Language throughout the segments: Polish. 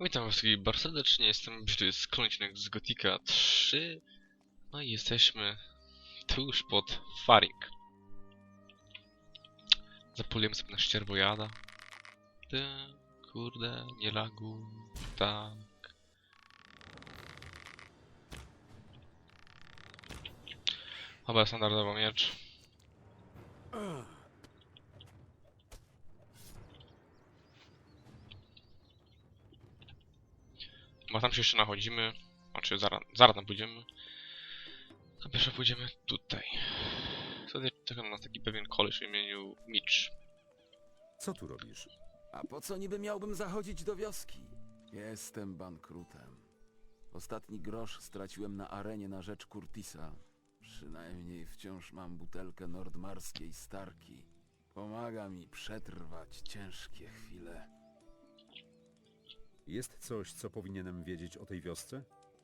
Witam wszystkich bardzo serdecznie, jestem to jest Klącinek z Gotika 3 No i jesteśmy tuż pod Faring. Zapolujemy sobie na ścierwojada Ty, kurde, nie lagu, tak. Chyba standardowo miecz Bo tam się jeszcze nachodzimy. Znaczy zaraz, zaraz tam pójdziemy. A pierwsze pójdziemy tutaj. Wtedy czeka na taki pewien koleś o imieniu Mitch. Co tu robisz? A po co niby miałbym zachodzić do wioski? Jestem bankrutem. Ostatni grosz straciłem na arenie na rzecz Curtisa. Przynajmniej wciąż mam butelkę nordmarskiej starki. Pomaga mi przetrwać ciężkie chwile. Jest coś, co powinienem wiedzieć o tej wiosce?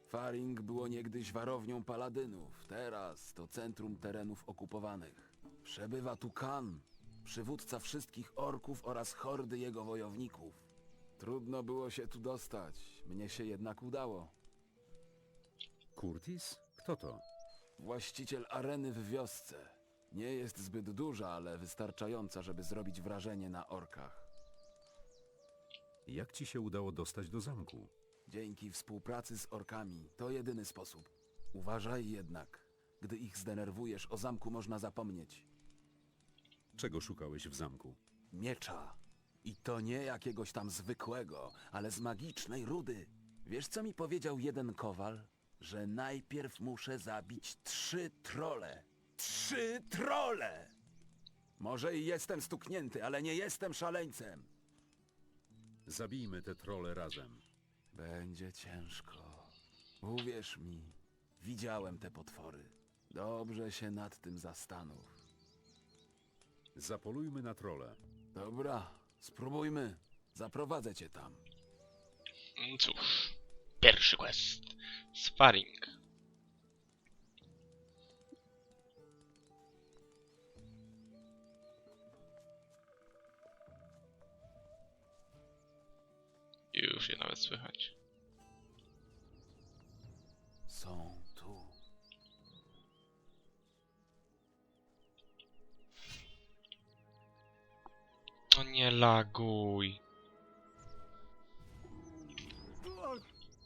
Faring było niegdyś warownią paladynów, teraz to centrum terenów okupowanych. Przebywa tu Kan, przywódca wszystkich orków oraz hordy jego wojowników. Trudno było się tu dostać, mnie się jednak udało. Curtis? Kto to? Właściciel areny w wiosce. Nie jest zbyt duża, ale wystarczająca, żeby zrobić wrażenie na orkach. Jak ci się udało dostać do zamku? Dzięki współpracy z orkami to jedyny sposób. Uważaj jednak. Gdy ich zdenerwujesz, o zamku można zapomnieć. Czego szukałeś w zamku? Miecza. I to nie jakiegoś tam zwykłego, ale z magicznej rudy. Wiesz, co mi powiedział jeden kowal? Że najpierw muszę zabić trzy trole. Trzy trole! Może i jestem stuknięty, ale nie jestem szaleńcem. Zabijmy te trole razem. Będzie ciężko. Uwierz mi, widziałem te potwory. Dobrze się nad tym zastanów. Zapolujmy na trole. Dobra, spróbujmy. Zaprowadzę cię tam. Mm, Cóż, pierwszy quest. Sparring. Już je nawet słychać. Są tu. No nie laguj.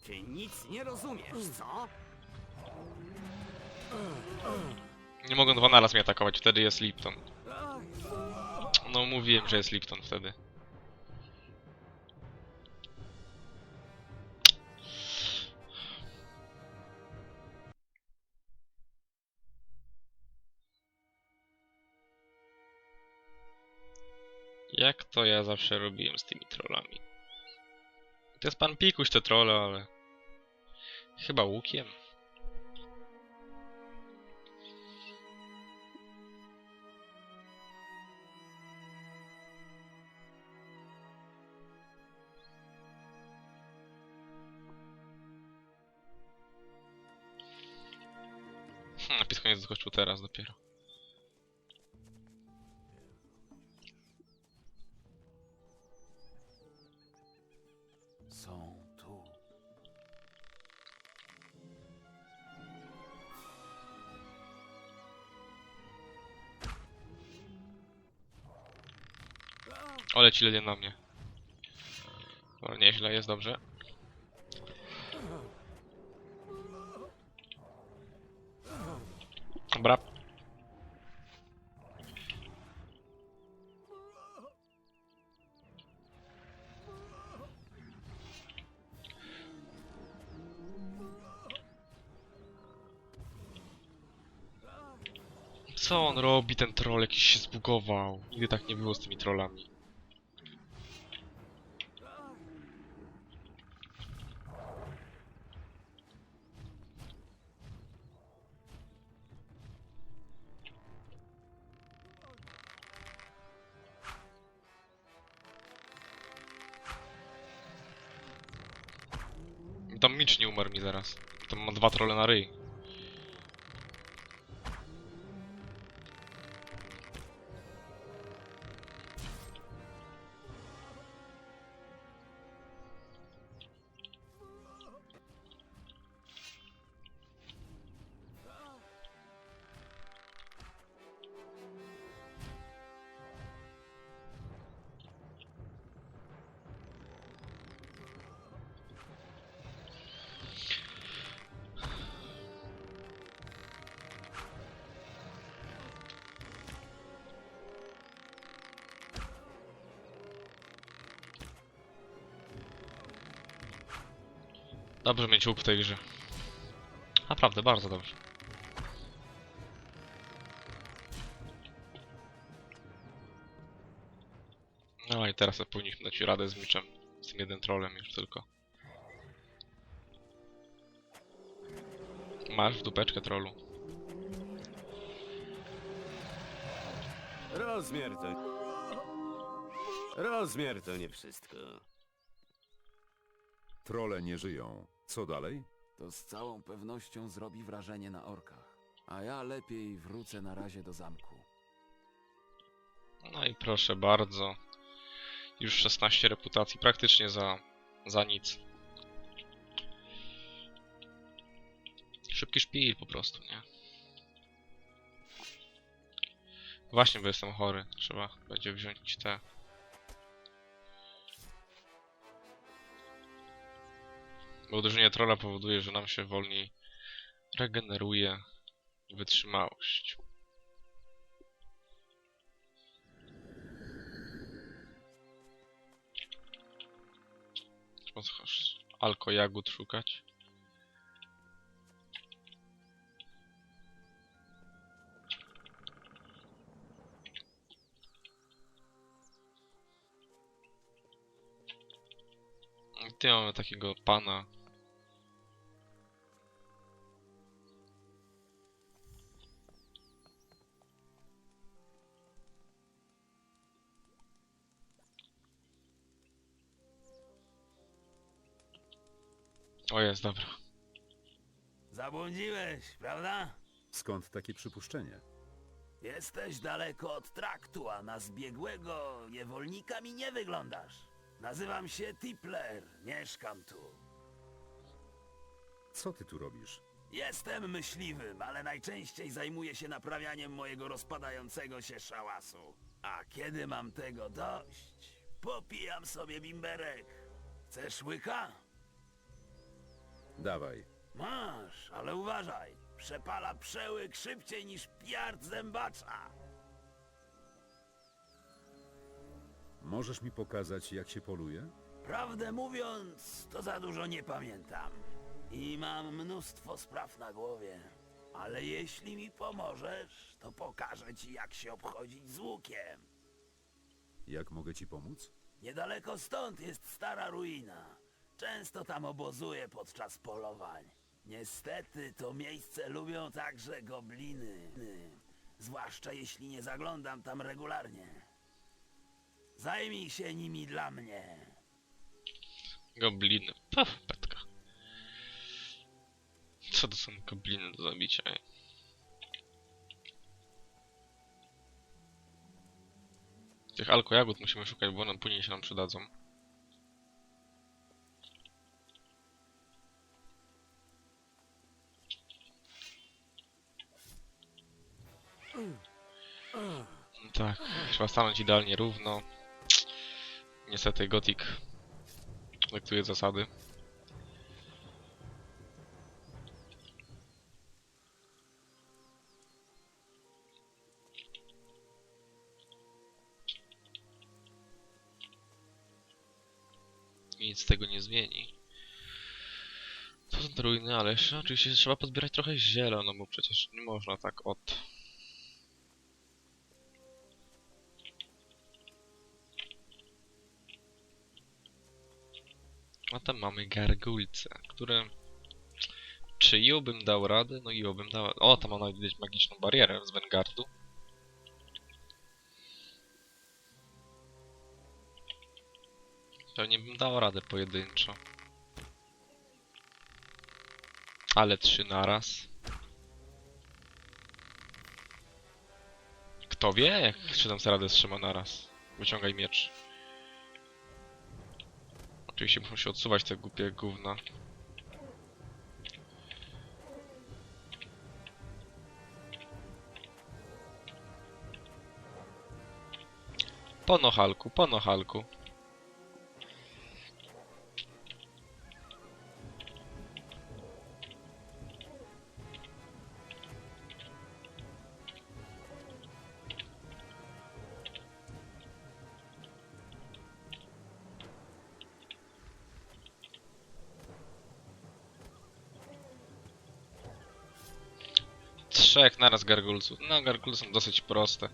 Ty nic nie rozumiesz, co? Nie mogą dwa naraz mnie atakować, wtedy jest Lipton. No mówiłem, że jest Lipton wtedy. To ja zawsze robiłem z tymi trollami? To jest pan Pikuś te trolle, ale... Chyba łukiem. Hmm, napis koniec zaskoczył teraz dopiero. O, leci lenie na mnie. O, nieźle, jest dobrze. Dobra. Co on robi, ten troll? Jakiś się zbugował. Nigdy tak nie było z tymi trollami. Nie umarł mi zaraz. Tam ma dwa trolle na ryj. Dobrze mieć łuk w tej grze. Naprawdę, bardzo dobrze. No i teraz powinniśmy dać radę z miczem. Z tym jednym trolem już tylko. Masz w dupeczkę trollu. Rozmiar to... Rozmiar to nie wszystko. Trole nie żyją. Co dalej? To z całą pewnością zrobi wrażenie na orkach. A ja lepiej wrócę na razie do zamku. No i proszę bardzo. Już 16 reputacji, praktycznie za, za nic. Szybki szpil po prostu, nie? Właśnie, bo jestem chory. Trzeba będzie wziąć te... uderzenie trolla powoduje, że nam się wolniej regeneruje wytrzymałość. Trzeba coś alko jagód szukać. Ty mamy takiego pana. O jest, dobra. Zabłądziłeś, prawda? Skąd takie przypuszczenie? Jesteś daleko od traktu, a na zbiegłego niewolnika mi nie wyglądasz. Nazywam się Tipler, mieszkam tu. Co ty tu robisz? Jestem myśliwym, ale najczęściej zajmuję się naprawianiem mojego rozpadającego się szałasu. A kiedy mam tego dość, popijam sobie bimberek. Chcesz łyka? Dawaj. Masz, ale uważaj. Przepala przełyk szybciej niż piard zębacza. Możesz mi pokazać, jak się poluje? Prawdę mówiąc, to za dużo nie pamiętam. I mam mnóstwo spraw na głowie. Ale jeśli mi pomożesz, to pokażę ci, jak się obchodzić z łukiem. Jak mogę ci pomóc? Niedaleko stąd jest stara ruina. Często tam obozuję podczas polowań. Niestety to miejsce lubią także gobliny. Zwłaszcza jeśli nie zaglądam tam regularnie. Zajmij się nimi dla mnie. Gobliny. Paf, petka. Co to są gobliny do zabicia? Tych alko jagód musimy szukać, bo one później się nam przydadzą. Tak, trzeba stanąć idealnie równo. Niestety Gothic dyktuje zasady. Nic tego nie zmieni. To są ruiny, ale jeszcze oczywiście trzeba pozbierać trochę ziela, no bo przecież nie można tak od... A tam mamy gargulce, które... Czy ją dał radę? No ją dał... O, tam nawet widać magiczną barierę z Vanguardu. Pewnie bym dał radę pojedynczo. Ale trzy naraz. Kto wie, jak czy dam sobie radę z trzema naraz. Wyciągaj miecz. Oczywiście muszą się odsuwać te głupie gówna. Po nochalku, po nochalku. Naraz gargulców. No, gargulce są dosyć proste.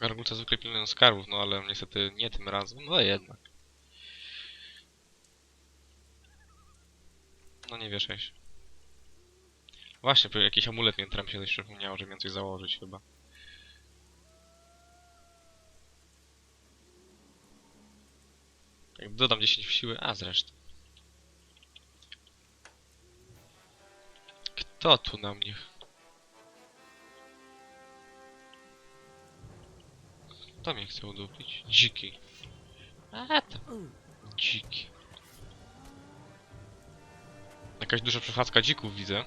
Gargulce zwykle pilnują skarbów, no ale niestety nie tym razem. No jednak. No nie wieszaj się. Właśnie, jakiś amulet mnie mi się coś przypomniało, że miałem coś założyć chyba. Dodam 10 w siły, a zresztą. Kto tu na mnie? Kto mnie chce udupić? Dziki. A. Dziki. Jakaś duża przechadzka dzików widzę.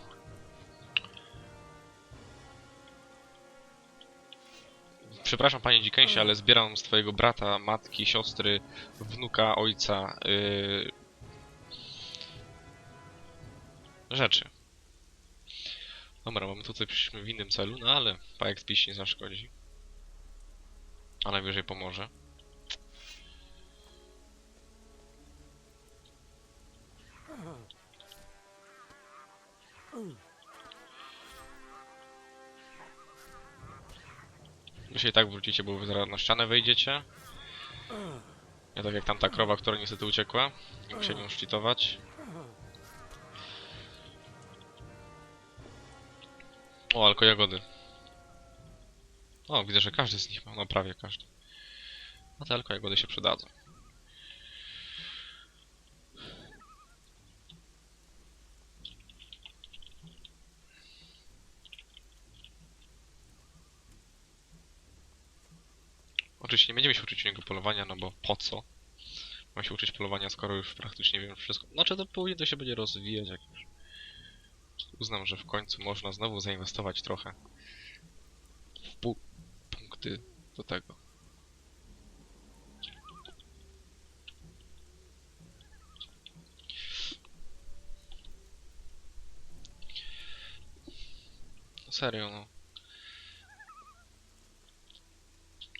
Przepraszam panie Dzikeńsie, ale zbieram z twojego brata, matki, siostry, wnuka, ojca yy... rzeczy. Dobra, mamy tutaj przyszliśmy w innym celu, no ale pajek spiś nie zaszkodzi. A najwyżej pomoże. Wy się i tak wrócicie, bo wy zaraz na ścianę wejdziecie. Nie tak jak tamta krowa, która niestety uciekła. I musieli ją szczytować. O, alko jagody. O, widzę, że każdy z nich ma, no prawie każdy. A te alko jagody się przydadzą. Oczywiście nie będziemy się uczyć u niego polowania, no bo po co? Mam się uczyć polowania, skoro już praktycznie wiem wszystko. Znaczy to później to się będzie rozwijać jak już. Uznam, że w końcu można znowu zainwestować trochę w pu punkty do tego. Serio, no.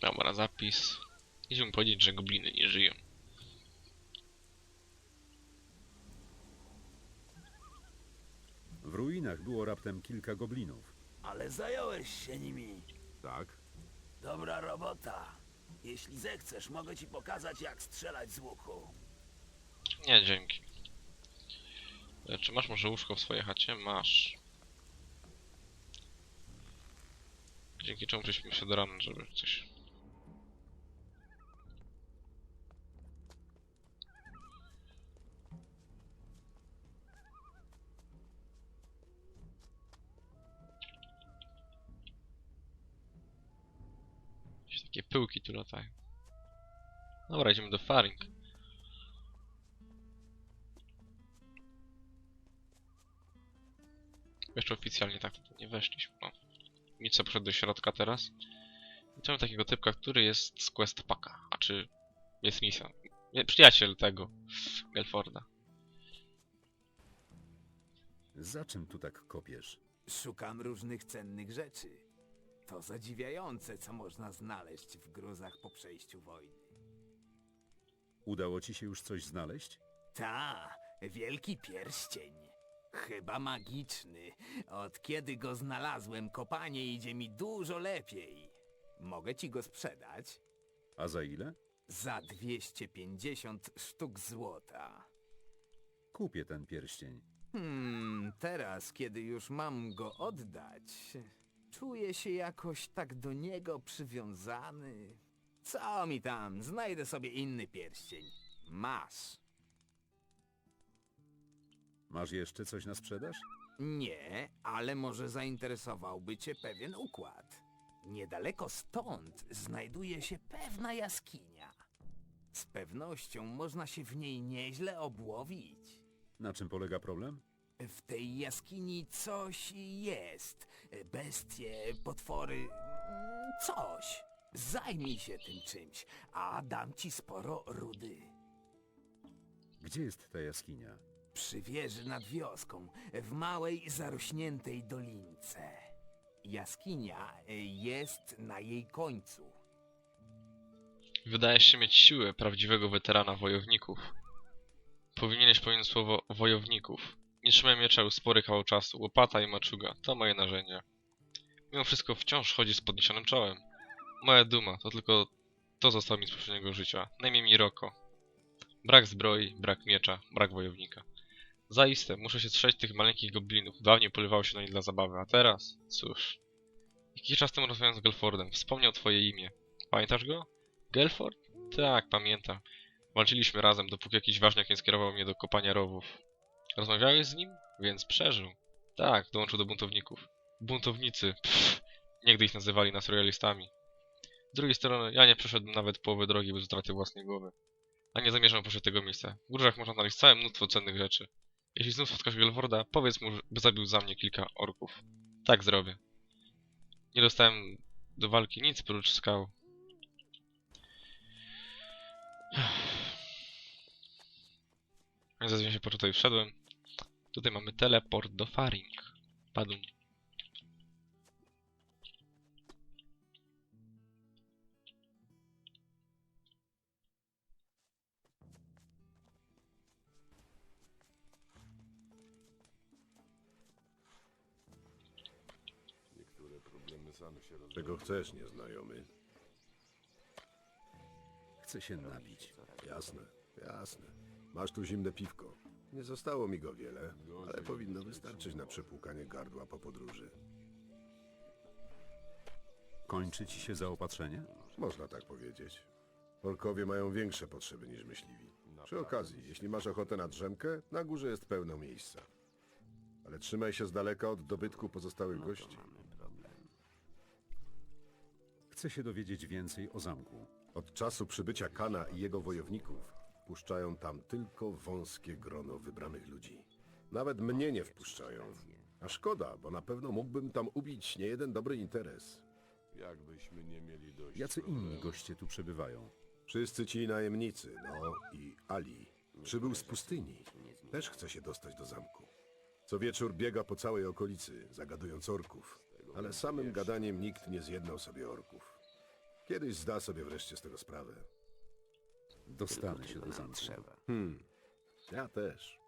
Dobra, zapis. Idziemy powiedzieć, że gobliny nie żyją. W ruinach było raptem kilka goblinów. Ale zająłeś się nimi. Tak? Dobra robota. Jeśli zechcesz, mogę ci pokazać, jak strzelać z łuku. Nie, dzięki. E, Czy masz może łóżko w swojej chacie? Masz. Dzięki czemu żeśmy się do rana, żeby coś... Jakieś takie pyłki tu latają. Dobra, idziemy do Faring. Jeszcze oficjalnie tak nie weszliśmy. No. Mica poszedł do środka teraz. I mamy takiego typka, który jest z quest packa. A czy jest misja? Nie, Przyjaciel tego Gelforda. Za czym tu tak kopiesz? Szukam różnych cennych rzeczy. To zadziwiające, co można znaleźć w gruzach po przejściu wojny. Udało ci się już coś znaleźć? Ta, wielki pierścień. Chyba magiczny. Od kiedy go znalazłem, kopanie idzie mi dużo lepiej. Mogę ci go sprzedać A za ile? za 250 sztuk złota. Kupię ten pierścień. Hmm, teraz, kiedy już mam go oddać, czuję się jakoś tak do niego przywiązany. Co mi tam, znajdę sobie inny pierścień. Masz. Masz jeszcze coś na sprzedaż? Nie, ale może zainteresowałby cię pewien układ. Niedaleko stąd znajduje się pewna jaskinia. Z pewnością można się w niej nieźle obłowić. Na czym polega problem? W tej jaskini coś jest. Bestie, potwory, mm, coś. Zajmij się tym czymś, a dam ci sporo rudy. Gdzie jest ta jaskinia? Przy wieży nad wioską, w małej, zarośniętej dolince. Jaskinia y, jest na jej końcu. Wydajesz się mieć siłę prawdziwego weterana wojowników. Powinieneś powiedzieć słowo wojowników. Nie trzymaj miecza już spory kawał czasu. Łopata i maczuga to moje narzędzia. Mimo wszystko wciąż chodzi z podniesionym czołem. Moja duma to tylko to zostało mi z poprzedniego życia. Najmniej mi Roko. Brak zbroi, brak miecza, brak wojownika. Zaiste, muszę się strzeć tych maleńkich goblinów. Dawniej polywało się na nie dla zabawy, a teraz? Cóż. Jakiś czas temu rozmawiałem z Gelfordem. Wspomniał twoje imię. Pamiętasz go? Gelford? Tak, pamiętam. Walczyliśmy razem, dopóki jakiś ważniak nie skierował mnie do kopania rowów. Rozmawiałeś z nim? Więc przeżył. Tak, dołączył do buntowników. Buntownicy, pff, niegdy ich nazywali nas royalistami. Z drugiej strony, ja nie przeszedłem nawet połowy drogi bez utraty własnej głowy. A nie zamierzam opuszczać tego miejsca. W górach można znaleźć całe mnóstwo cennych rzeczy. Jeśli znów spotkasz Gelforda, powiedz mu, by zabił za mnie kilka orków. Tak zrobię. Nie dostałem do walki nic prócz skał. Zazwyczaj się po tutaj wszedłem. Tutaj mamy teleport do Faring. Padum. Czego chcesz, nieznajomy? Chcę się napić. Jasne, jasne. Masz tu zimne piwko. Nie zostało mi go wiele, ale powinno wystarczyć na przepłukanie gardła po podróży. Kończy ci się zaopatrzenie? Można tak powiedzieć. Orkowie mają większe potrzeby niż myśliwi. Przy okazji, jeśli masz ochotę na drzemkę, na górze jest pełno miejsca. Ale trzymaj się z daleka od dobytku pozostałych gości. Chcę się dowiedzieć więcej o zamku. Od czasu przybycia Kana i jego wojowników puszczają tam tylko wąskie grono wybranych ludzi. Nawet mnie nie wpuszczają. A szkoda, bo na pewno mógłbym tam ubić niejeden dobry interes. Jakbyśmy nie mieli dość. Jacy inni goście tu przebywają? Wszyscy ci najemnicy, no i Ali, przybył z pustyni. Też chce się dostać do zamku. Co wieczór biega po całej okolicy, zagadując orków. Ale samym gadaniem nikt nie zjednał sobie orków. Kiedyś zda sobie wreszcie z tego sprawę. Dostanę się do zamku. Hmm, ja też.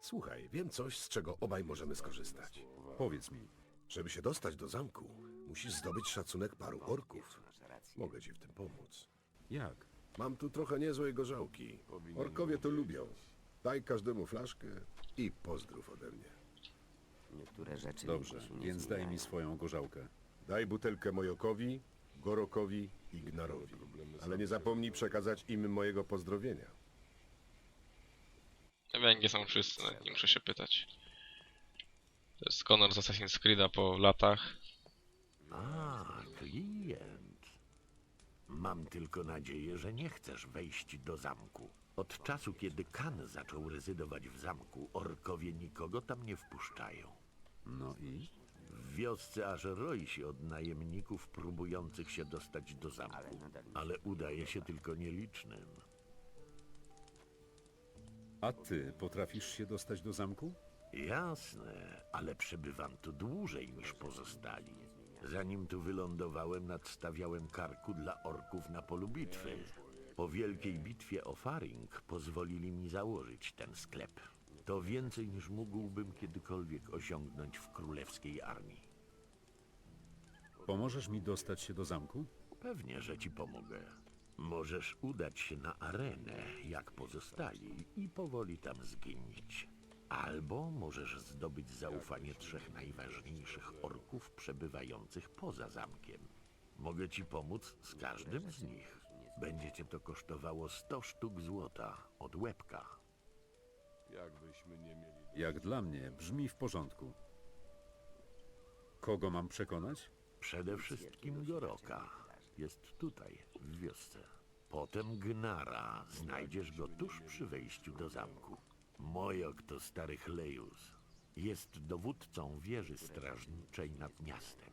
Słuchaj, wiem coś, z czego obaj możemy skorzystać. Powiedz mi, Żeby się dostać do zamku, musisz zdobyć szacunek paru orków. Mogę ci w tym pomóc. jak? Mam tu trochę niezłej gorzałki. Orkowie to lubią. Daj każdemu flaszkę i pozdrów ode mnie. Niektóre rzeczy Dobrze, nigdy się nie więc daj mi swoją gorzałkę. Daj butelkę Mojokowi, Gorokowi i Gnarowi. Ale nie zapomnij przekazać im mojego pozdrowienia. Węgie są wszyscy, nawet nie muszę się pytać. To jest Connor z Assassin's Creed'a po latach. A, klient. Mam tylko nadzieję, że nie chcesz wejść do zamku. Od czasu, kiedy Kan zaczął rezydować w zamku, orkowie nikogo tam nie wpuszczają. No i? Wiosce aż roi się od najemników próbujących się dostać do zamku, ale udaje się tylko nielicznym. A ty potrafisz się dostać do zamku? Jasne, ale przebywam tu dłużej niż pozostali. Zanim tu wylądowałem, nadstawiałem karku dla orków na polu bitwy. Po wielkiej bitwie o Faring pozwolili mi założyć ten sklep. To więcej niż mógłbym kiedykolwiek osiągnąć w królewskiej armii. Pomożesz mi dostać się do zamku? Pewnie, że ci pomogę. Możesz udać się na arenę, jak pozostali, i powoli tam zginić. Albo możesz zdobyć zaufanie trzech najważniejszych orków przebywających poza zamkiem. Mogę ci pomóc z każdym z nich. Będzie cię to kosztowało 100 sztuk złota od łebka. Jakbyśmy nie mieli. Jak dla mnie brzmi w porządku. Kogo mam przekonać? Przede wszystkim Goroka. Jest tutaj, w wiosce. Potem Gnara. Znajdziesz go tuż przy wejściu do zamku. Mojok to stary Chlejus. Jest dowódcą wieży strażniczej nad miastem.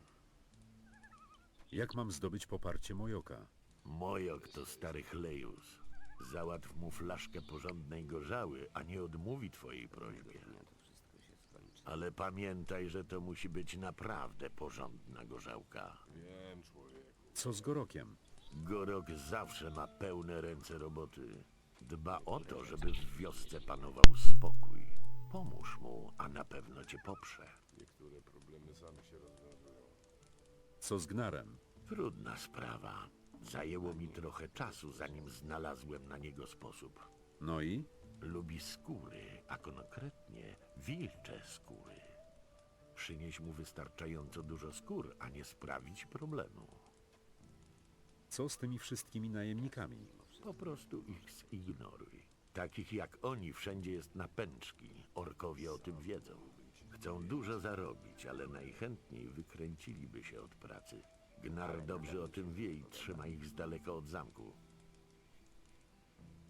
Jak mam zdobyć poparcie Mojoka? Mojok to stary Chlejus. Załatw mu flaszkę porządnej gorzały, a nie odmówi twojej prośbie. Ale pamiętaj, że to musi być naprawdę porządna gorzałka. Wiem, człowieku. Co z Gorokiem? Gorok zawsze ma pełne ręce roboty. Dba o to, żeby w wiosce panował spokój. Pomóż mu, a na pewno cię poprze. Niektóre problemy same się rozwiązują. Co z Gnarem? Trudna sprawa. Zajęło mi trochę czasu, zanim znalazłem na niego sposób. No i? Lubi skóry, a konkretnie wilcze skóry. Przynieś mu wystarczająco dużo skór, a nie sprawić problemu. Co z tymi wszystkimi najemnikami? Po prostu ich zignoruj. Takich jak oni wszędzie jest na pęczki. Orkowie o tym wiedzą. Chcą dużo zarobić, ale najchętniej wykręciliby się od pracy. Gnar dobrze o tym wie i trzyma ich z daleka od zamku.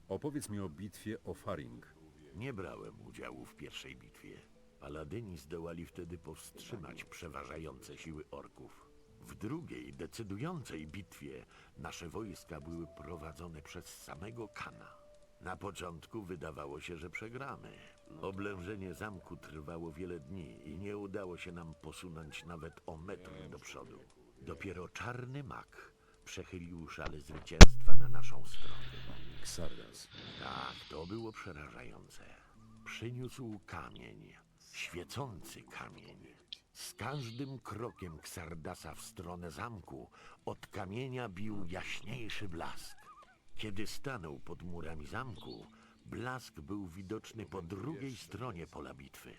Opowiedz mi o bitwie o Faring. Nie brałem udziału w pierwszej bitwie. Paladyni zdołali wtedy powstrzymać przeważające siły orków. W drugiej, decydującej bitwie nasze wojska były prowadzone przez samego Kana. Na początku wydawało się, że przegramy. Oblężenie zamku trwało wiele dni i nie udało się nam posunąć nawet o metr do przodu. Dopiero czarny mak przechylił szale zwycięstwa na naszą stronę. Xardas. Tak, to było przerażające. Przyniósł kamień, świecący kamień. Z każdym krokiem Ksardasa w stronę zamku od kamienia bił jaśniejszy blask. Kiedy stanął pod murami zamku, blask był widoczny po drugiej stronie pola bitwy.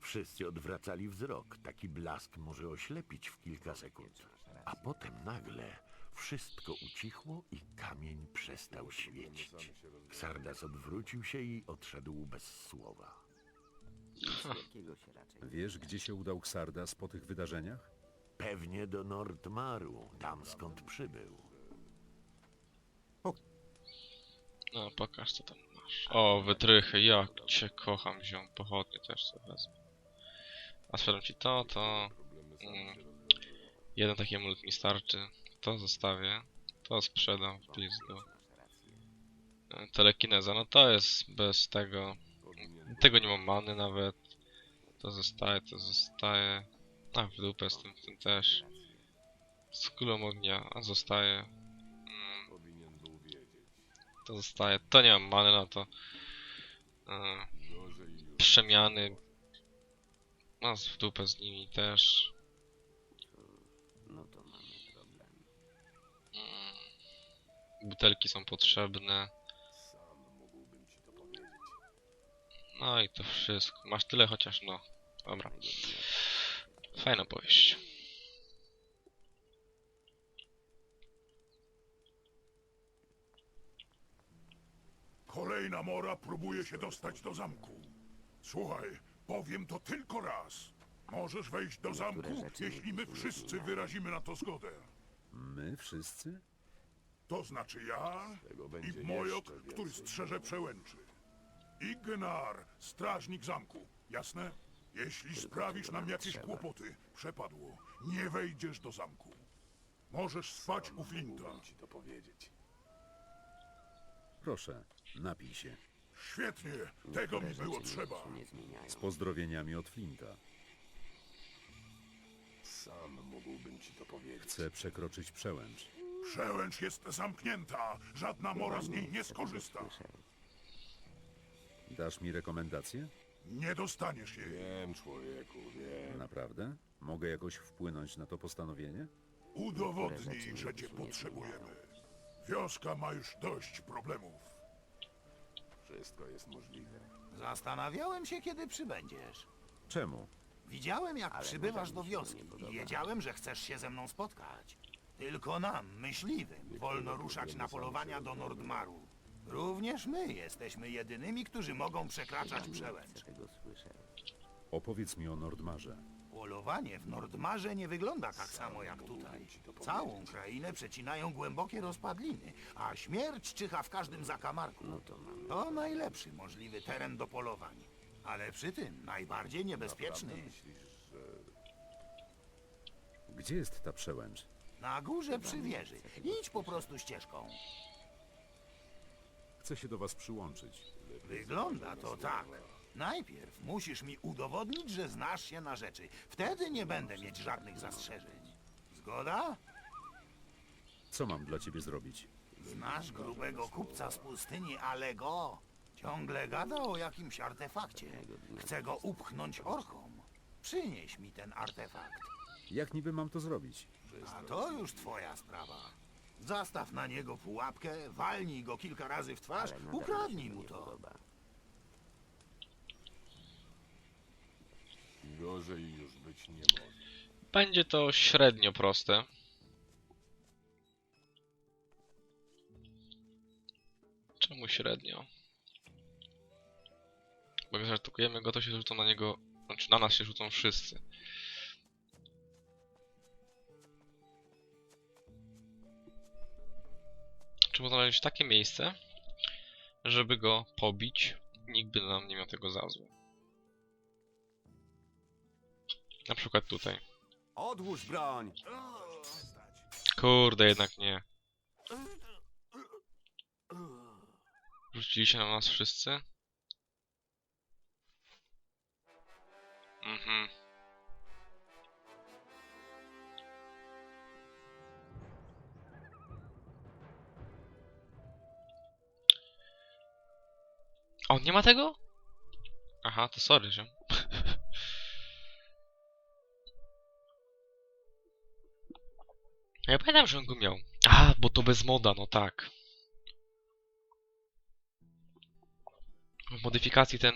Wszyscy odwracali wzrok. Taki blask może oślepić w kilka sekund. A potem nagle wszystko ucichło i kamień przestał świecić. Ksardas odwrócił się i odszedł bez słowa. Nic wielkiego się raczej Wiesz, gdzie się udał Xardas po tych wydarzeniach? Pewnie do Nordmaru, tam skąd przybył. No, pokaż co tam. O, wytrychy, jak cię kocham, ziom. Pochodnie też sobie wezmę. A sprzedam ci to, to... Mm, jeden taki amulet mi starczy. To zostawię. To sprzedam w pizdu. E, Telekineza, no to jest bez tego. Tego nie mam many nawet. To zostaje, to zostaje. A w dupę z tym, w tym też. Z kulą ognia, a zostaje. Mm, Powinien był wiedzieć. To zostaje. To nie mam many na to. E, przemiany. No w dupę z nimi też. No to mamy problem. Mm, butelki są potrzebne. No i to wszystko. Masz tyle chociaż no. Dobra. Fajna powieść. Kolejna mora próbuje się dostać do zamku. Słuchaj, powiem to tylko raz. Możesz wejść do zamku, rzeczy jeśli my wszyscy wyrazimy na to zgodę. My wszyscy? To znaczy ja Tego i Mojok, jeszcze który strzeże przełęczy. I Gnar, strażnik zamku. Jasne? Jeśli sprawisz nam nam jakieś trzeba. kłopoty, przepadło, nie wejdziesz do zamku. Możesz spać u Flinta. Mógłbym ci to powiedzieć. Proszę, napij się. Świetnie, tego mi było trzeba. się nie zmieniają. Z pozdrowieniami od Flinta. Sam mógłbym ci to powiedzieć. Chcę przekroczyć przełęcz. Przełęcz jest zamknięta. Żadna mora z niej nie skorzysta. Dasz mi rekomendację? Nie dostaniesz jej. Wiem, człowieku, wiem. Naprawdę? Mogę jakoś wpłynąć na to postanowienie? Udowodnij, że cię potrzebujemy. Wioska ma już dość problemów. Wszystko jest możliwe. Zastanawiałem się, kiedy przybędziesz. Czemu? Widziałem, jak Ale przybywasz do wioski i wiedziałem, że chcesz się ze mną spotkać. Tylko nam, myśliwym, wolno ruszać na polowania do Nordmaru. Również my jesteśmy jedynymi, którzy mogą przekraczać przełęcz. Opowiedz mi o Nordmarze. Polowanie w Nordmarze nie wygląda tak samo jak tutaj. Całą krainę przecinają głębokie rozpadliny, a śmierć czyha w każdym zakamarku. No to mamy. To najlepszy możliwy teren do polowań. Ale przy tym najbardziej niebezpieczny. Gdzie jest ta przełęcz? Na górze przy wieży. Idź po prostu ścieżką. Chcę się do was przyłączyć. Wygląda to tak. Najpierw musisz mi udowodnić, że znasz się na rzeczy. Wtedy nie będę mieć żadnych zastrzeżeń. Zgoda? Co mam dla ciebie zrobić? Znasz grubego kupca z pustyni Alego? Ciągle gada o jakimś artefakcie. Chcę go upchnąć orkom. Przynieś mi ten artefakt. Jak niby mam to zrobić? A to już twoja sprawa. Zastaw na niego pułapkę, walnij go kilka razy w twarz, ukradnij mu to. Gorzej już być nie może. Będzie to średnio proste. Czemu średnio? Bo jak zaatakujemy go, to się rzucą na niego... Znaczy na nas się rzucą wszyscy. Trzeba znaleźć takie miejsce, żeby go pobić. Nikt by nam nie miał tego za złe. Na przykład tutaj. Odłóż broń! Kurde, jednak nie. Rzucili się na nas wszyscy? Mhm. Nie ma tego? Aha, to sorry, że. Ja pamiętam, że on go miał. A, bo to bez moda, no tak. W modyfikacji ten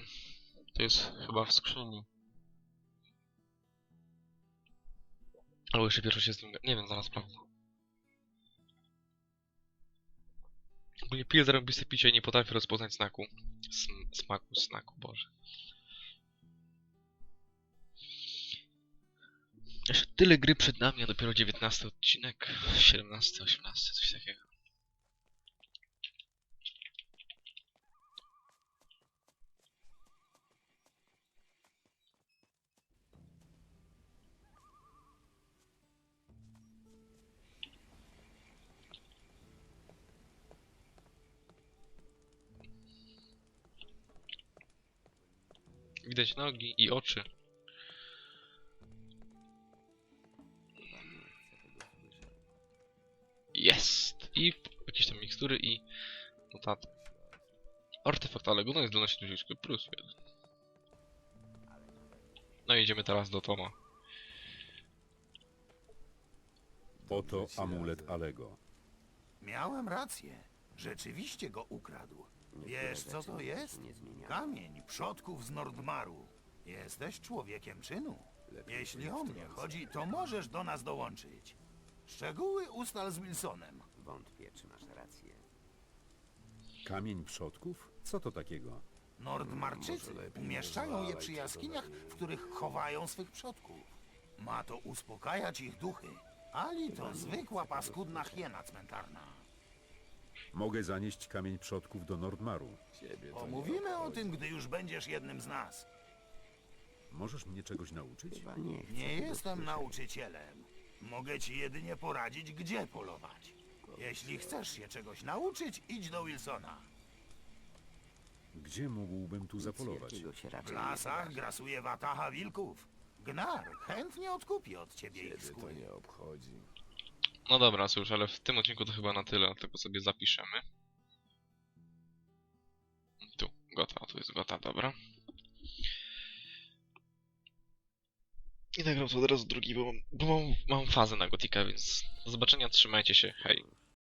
to jest chyba w skrzyni. Albo jeszcze pierwszy się z nim... Nie wiem, zaraz sprawdzę. Ogólnie pil zarąbiste picie nie potrafi rozpoznać znaku. Sm smaku, snaku, boże. Jeszcze tyle gry przed nami, a dopiero 19 odcinek. 17, 18, coś takiego. Widać nogi i oczy. Artefakt jest zdolności do zysku plus jeden. No i idziemy teraz do Toma. Oto amulet Alego. Miałem rację. Rzeczywiście go ukradł. Wiesz, co to jest? Kamień przodków z Nordmaru. Jesteś człowiekiem czynu. Jeśli o mnie chodzi, to możesz do nas dołączyć. Szczegóły ustal z Wilsonem. Wątpię, czy masz rację. Kamień przodków? Co to takiego? Nordmarczycy umieszczają je przy jaskiniach, w których chowają swych przodków. Ma to uspokajać ich duchy. Ali to zwykła paskudna hiena cmentarna. Mogę zanieść kamień przodków do Nordmaru. Pomówimy o tym, gdy już będziesz jednym z nas. Możesz mnie czegoś nauczyć? Chyba nie chcę Nie tego jestem nauczycielem. Mogę ci jedynie poradzić, gdzie polować. Jeśli chcesz się czegoś nauczyć, idź do Wilsona. Gdzie mógłbym tu Nic zapolować? wielkiego się W raczej nie lasach grasuje wataha wilków. Gnar chętnie odkupi od ciebie ich skóry. nie obchodzi. No dobra, cóż, ale w tym odcinku to chyba na tyle, tylko sobie zapiszemy. Tu, gota, tu jest gota, dobra. I nagram to od razu drugi, bo mam, bo mam, mam fazę na gotika, więc do zobaczenia, trzymajcie się, hej.